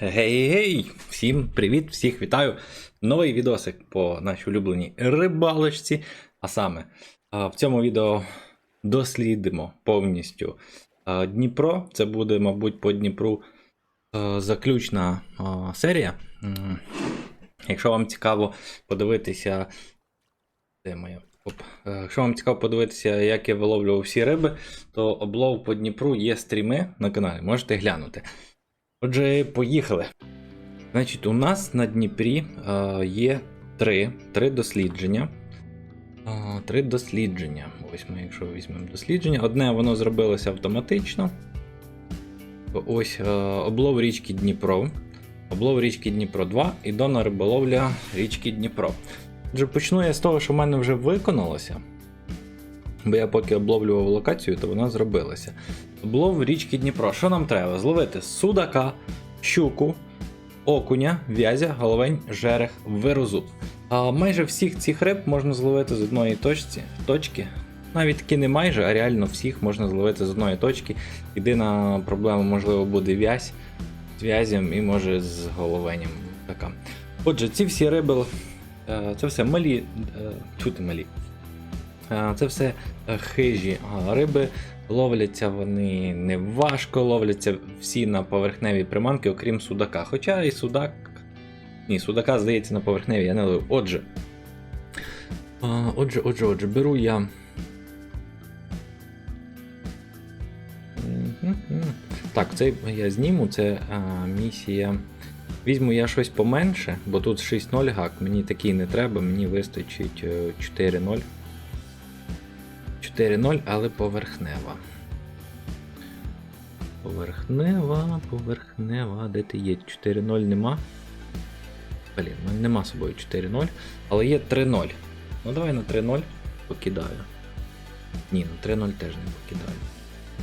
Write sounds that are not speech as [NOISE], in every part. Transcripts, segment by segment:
Гей-гей! Всім привіт, всіх вітаю! Новий відосик по нашій улюбленій рибалочці. А саме в цьому відео дослідимо повністю Дніпро. Це буде, мабуть, по Дніпру заключна серія. Якщо вам цікаво подивитися. Де моя? Оп. Е, Якщо вам цікаво подивитися, як я виловлював всі риби, то облов по Дніпру є стріми на каналі, можете глянути. Отже, поїхали. Значить, у нас на Дніпрі е, є три, три дослідження. Е, три дослідження. Ось ми, якщо візьмемо дослідження. Одне воно зробилося автоматично. Ось е, облов річки Дніпро. Облов річки Дніпро 2 і дона риболовля річки Дніпро. Отже, почну я з того, що в мене вже виконалося. Бо я поки обловлював локацію, то вона зробилася. Облов річки Дніпро. Що нам треба? Зловити судака, щуку, окуня, в'язя, головень, жерех, вирозуб. А майже всіх цих риб можна зловити з одної точці, точки. Навіть таки не майже, а реально всіх можна зловити з одної точки. Єдина проблема, можливо, буде в'язь з в'язем і може з головенням. Така. Отже, ці всі риби, е, це все малі, е, чути малі. Е, Це все хижі риби. Ловляться вони не важко, ловляться всі на поверхневі приманки, окрім судака. Хоча і судак. Ні, судака, здається, на поверхневі я не ловив. Отже. Отже, отже, отже, беру я. Так, це я зніму, це а, місія. Візьму я щось поменше, бо тут 6.0 гак, мені такий не треба, мені вистачить е, 4.0. 4.0, але поверхнева. Поверхнева, поверхнева. Де ти є? 4.0 нема. Блін, ну нема з собою 4.0, але є 3.0. Ну давай на 3.0 покидаю. Ні, ну 3.0 теж не покидаю.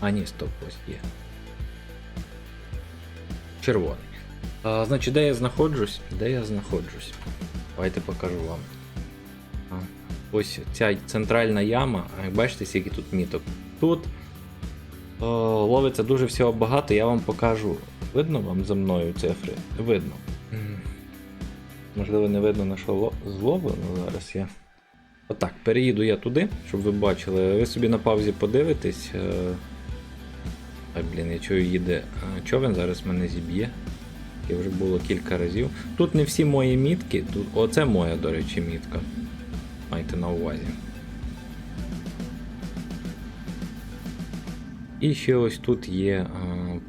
А, ні, стоп, ось є. Червоний. А, значить, де я знаходжусь? Де я знаходжусь? Давайте покажу вам. А, ось ця центральна яма, а як бачите, скільки тут міток. Тут о, ловиться дуже всього багато, я вам покажу. Видно вам за мною цифри? Видно. Можливо, не видно на що ло- зловлено зараз я. Отак, переїду я туди, щоб ви бачили. Ви собі на паузі подивитесь. е. Ай, блін, я чую, їде е, човен, зараз мене зіб'є. Таке вже було кілька разів. Тут не всі мої мітки, тут... оце моя, до речі, мітка. Майте на увазі. І ще ось тут є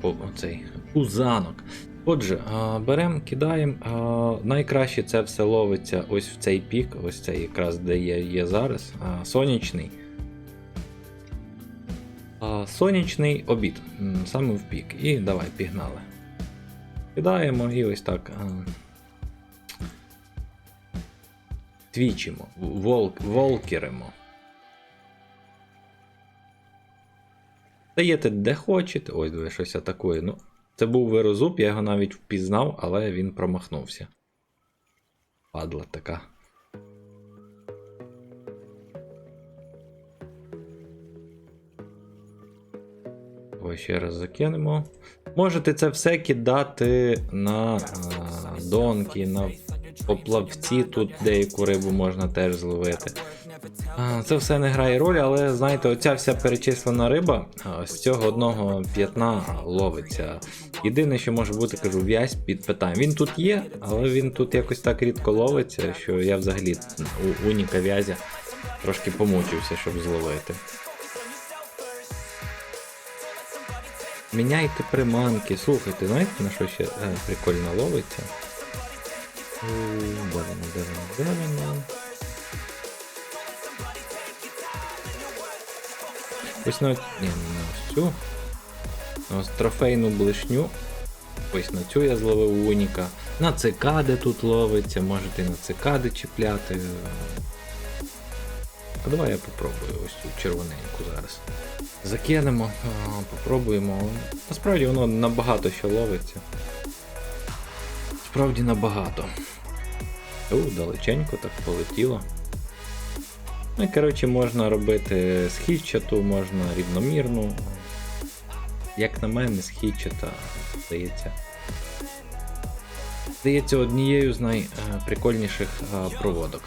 по, оцей пузанок. Отже, беремо, кидаємо. Найкраще це все ловиться ось в цей пік, ось цей якраз де є, є зараз. А, сонячний. Сонячний обід. Саме в пік. І давай, пігнали. Кидаємо і ось так. Твічимо, волк, волкеримо. Даєте де хочете. Ось диви, щось атакує. Ну, це був вирозуб, я його навіть впізнав, але він промахнувся. Падла така. Ось ще раз закинемо. Можете це все кидати на а, донки, на поплавці, тут деяку рибу можна теж зловити. Це все не грає ролі, але знаєте, оця вся перечислена риба з цього одного п'ятна ловиться. Єдине, що може бути, кажу, в'язь під питанням. Він тут є, але він тут якось так рідко ловиться, що я взагалі у уніка в'язя трошки помучився, щоб зловити. Міняйте приманки. Слухайте, знаєте на що ще е, прикольно ловиться? Де воно, де воно, де воно? Ось на, ні, на цю. На ось трофейну блишню. Ось на цю я зловив уніка. На цикади тут ловиться, можете на цикади чіпляти. А давай я попробую ось цю червоненьку зараз. Закинемо, попробуємо. Насправді воно набагато що ловиться. Справді набагато. У, далеченько так полетіло. Ну і коротше можна робити східчату, можна рівномірну. Як на мене, східчата, здається, Здається, однією з найприкольніших проводок.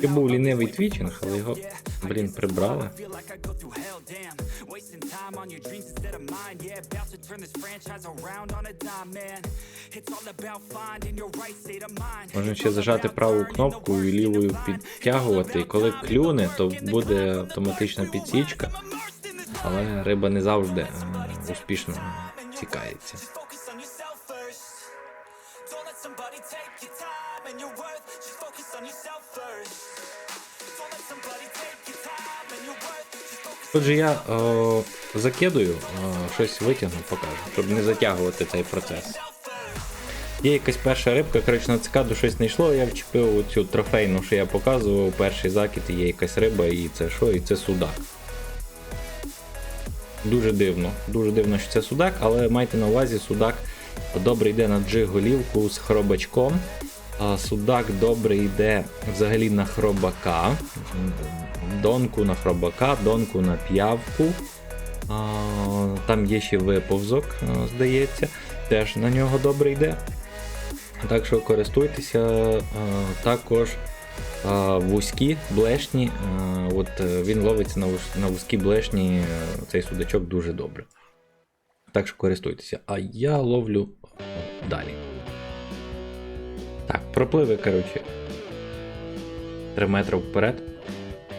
І був лінивий твічинг, але його, блін, прибрали. Можна ще зажати праву кнопку і лівою підтягувати. І коли клюне, то буде автоматична підсічка. Але риба не завжди е, успішно цікається. Отже, я о, закидую, о, щось витягну, покажу, щоб не затягувати цей процес. Є якась перша рибка, коротше, на цикаду щось не йшло, я вчепив цю трофейну, що я показував, перший закид, і є якась риба, і це що? І це судак. Дуже дивно, дуже дивно, що це судак, але майте на увазі, судак добре йде на джиг-голівку з хробачком. А судак добре йде взагалі на хробака, донку на хробака, донку на п'явку. Там є ще виповзок, здається, теж на нього добре йде. Так що користуйтеся а, також а, вузькі блешні. От е, він ловиться на, вуз- на вузькі блешні, е, цей судачок дуже добре. Так що користуйтеся. А я ловлю е, далі. Так, пропливи, коротше. 3 метри вперед.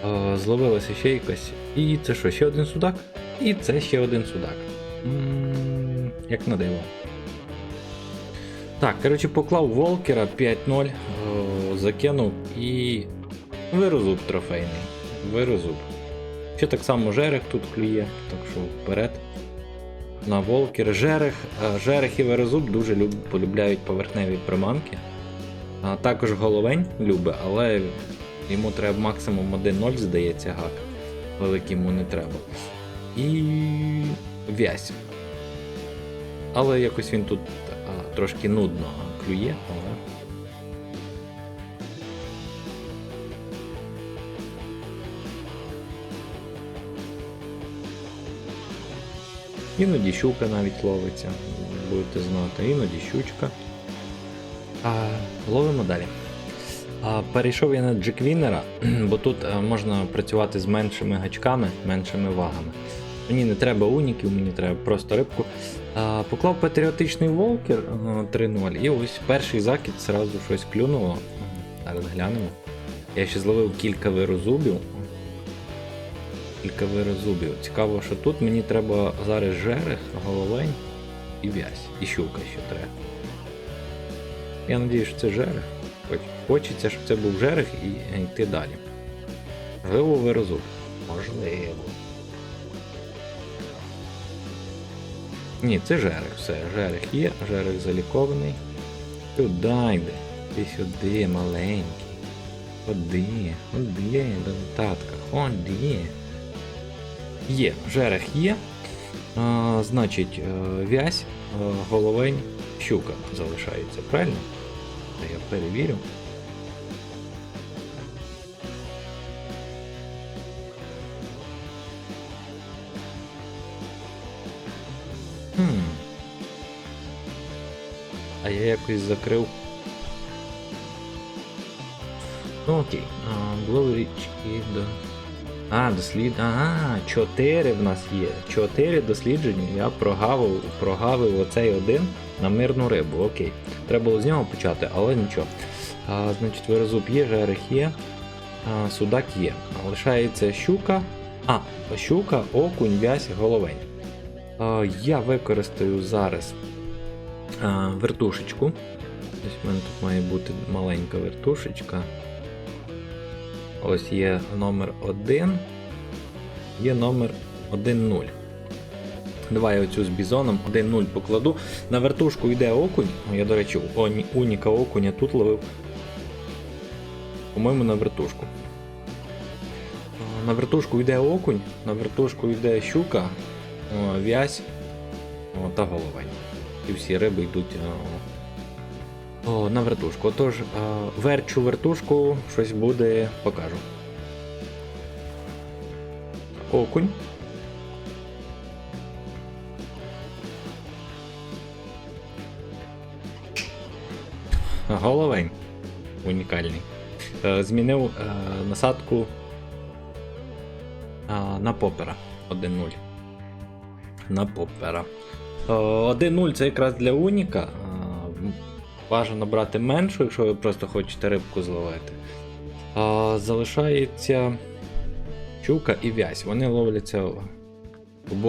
Е, Зловилася ще якась. І це що, ще один судак? І це ще один судак. як на диво. Так, коротше, поклав Волкера 5-0, е, закинув і вирозуб трофейний. Вирозуб. Ще так само жерех тут клює, так що вперед. На Волкер. Жерех, е, жерех і верозуб дуже люб, полюбляють поверхневі приманки. А також головень любить, але йому треба максимум 1-0, здається, гак. Великий йому не треба. І вязь. Але якось він тут а, трошки нудно клює, але. Іноді щука навіть ловиться, будете знати, іноді щучка. А, ловимо далі. Перейшов я на Джеквінера, [CLEARS THROAT] бо тут можна працювати з меншими гачками, меншими вагами. Мені не треба уніків, мені треба просто рибку. Поклав патріотичний волкер а, 3.0 і ось перший закид зразу щось клюнуло. Зараз глянемо. Я ще зловив кілька вирозубів. Кілька вирозубів. Цікаво, що тут мені треба зараз жерех, головень і вязь. І щука ще треба. Я надію, що це жерех. Хоч хочеться, щоб це був жерех і йти далі. Можливо, вирозуб. Можливо. Ні, це жерех, все, жерех є, жерех залікований. Туди йде. Ти сюди, маленький. Ходи, ходи, до татка, ходи. Є, жерех є. А, значить, е, вязь, е, головень, щука залишається, правильно? Та я перевірю. Хм. А я якось закрив. Ну окей. Було річки до. А, дослід. Ага, 4 в нас є. 4 дослідження. Я прогавив, прогавив оцей один на мирну рибу. Окей. Треба було з нього почати, але нічого. А, значить, вирозуб є, жерех є, а, судак є. Лишається щука. А, щука, окунь, вязь, головень. Я використаю зараз а, вертушечку. Ось в мене тут має бути маленька вертушечка. Ось є номер 1, є номер 1.0. Давай я оцю з бізоном 1.0 покладу. На вертушку йде окунь. Я, до речі, уніка окуня тут ловив. По-моєму, на вертушку. На вертушку йде окунь, на вертушку йде щука, вязь та головень. І всі риби йдуть о, на вертушку. Отож, е, верчу вертушку, щось буде, покажу. Окунь. Головень. Унікальний. Е, Змінив е, насадку на попера 1-0. На попера. Е, 1-0 це якраз для уніка. Бажано брати меншу, якщо ви просто хочете рибку зловити. А, залишається щука і вязь. Вони ловляться.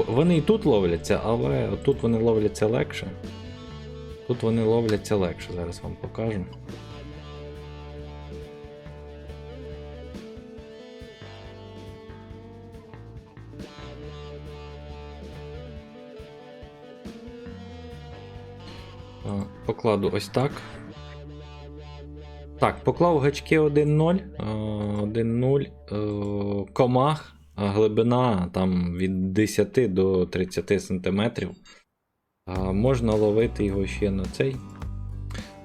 Вони і тут ловляться, але тут вони ловляться легше. Тут вони ловляться легше, зараз вам покажу. Покладу ось так. Так, поклав гачки 1-0. е, 1-0. е, Комах. а Глибина там від 10 до 30 см. Можна ловити його ще на цей.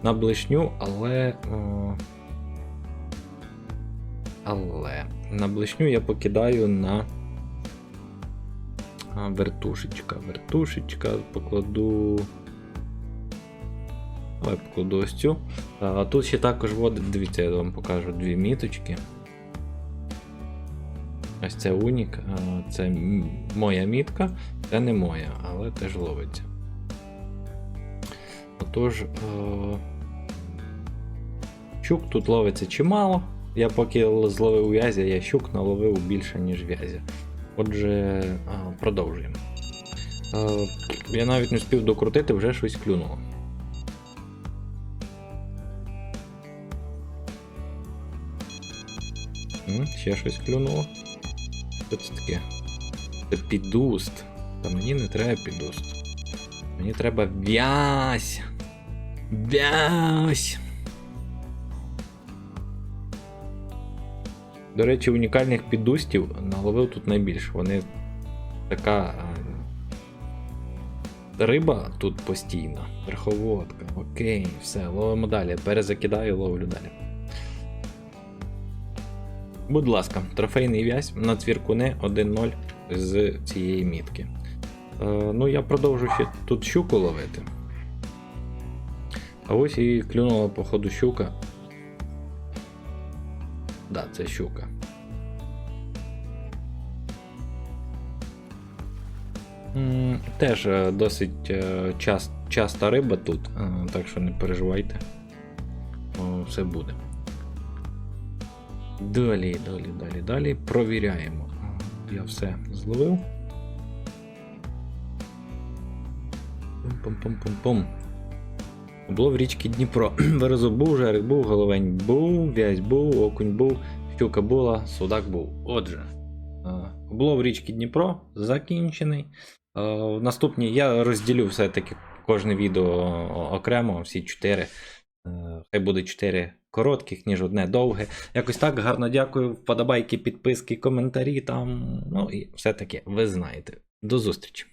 На блишню, але. Але на блишню я покидаю на вертушечка. Вертушечка покладу. Давай покладу ось цю. А тут ще також водить, дивіться, я вам покажу дві міточки. Ось це унік, це моя мітка, це не моя, але теж ловиться. Отож, е- щук тут ловиться чимало. Я поки зловив в'язя, я щук наловив більше, ніж в'язя. Отже, продовжуємо. Е, я навіть не встиг докрутити, вже щось клюнуло. М, Ще щось клюнуло. Що це таке? Це підуст. Та мені не треба підуст. Мені треба в'язь. В'язь. До речі, унікальних підустів наловив тут найбільше. Вони така е, риба тут постійна. Верховодка. Окей, все, ловимо далі. Перезакидаю, ловлю далі. Будь ласка, трофейний вязь на цвіркуне 1-0 з цієї мітки. Е, ну, я продовжу ще тут щуку ловити. А ось і клюнула, походу, щука. Да, це щука. Теж е, досить е, час, часта риба тут, е, так що не переживайте. Все буде. Далі, далі, далі, далі. Провіряємо. Я все зловив. Пум-пум-пум-пум-пум. Було в річці Дніпро. [CLEARS THROAT] Верезу був, жерех був, головень був, вязь був, окунь був, щука була, судак був. Отже, е, було в річці Дніпро закінчений. Е, В наступній я розділю все-таки кожне відео окремо, всі чотири. Е, Хай буде 4 коротких, ніж одне довге. Якось так гарно дякую. Вподобайки, підписки, коментарі там. Ну і все таке, ви знаєте. До зустрічі!